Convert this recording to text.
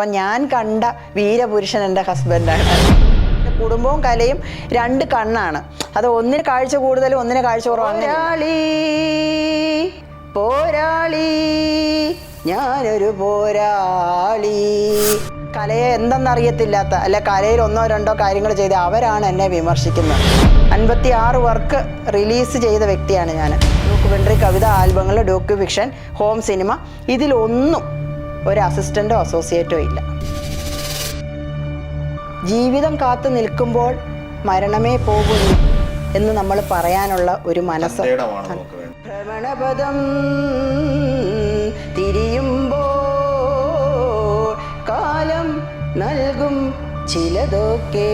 അപ്പം ഞാൻ കണ്ട വീരപുരുഷൻ എന്റെ ഹസ്ബൻഡാണ് കുടുംബവും കലയും രണ്ട് കണ്ണാണ്. അത് ഒന്നിന് കാഴ്ച കൂടുതലും ഒന്നിന് കാഴ്ച കുറവാണ്. പോരാളി പോരാളി ഞാനൊരു പോരാളി. കലയെ എന്തെന്നറിയത്തില്ലാത്ത അല്ല കലയിൽ ഒന്നോ രണ്ടോ കാര്യങ്ങൾ ചെയ്ത് അവരാണ് എന്നെ വിമർശിക്കുന്നത്. അൻപത്തി ആറ് വർക്ക് റിലീസ് ചെയ്ത വ്യക്തിയാണ് ഞാൻ ഡോക്യുമെന്ററി കവിത ആൽബങ്ങൾ ഡോക്യു ഫിക്ഷൻ ഹോം സിനിമ ഇതിലൊന്നും ഒരു അസിസ്റ്റന്റോ അസോസിയേറ്റോ ഇല്ല. ജീവിതം കാത്തു നിൽക്കുമ്പോൾ മരണമേ പോകുന്നു എന്ന് നമ്മൾ പറയാനുള്ള ഒരു മനസ്സ്. ഭ്രമണപദം തിരിയുമ്പോൾ കാലം നൽകും ചിലതൊക്കെ.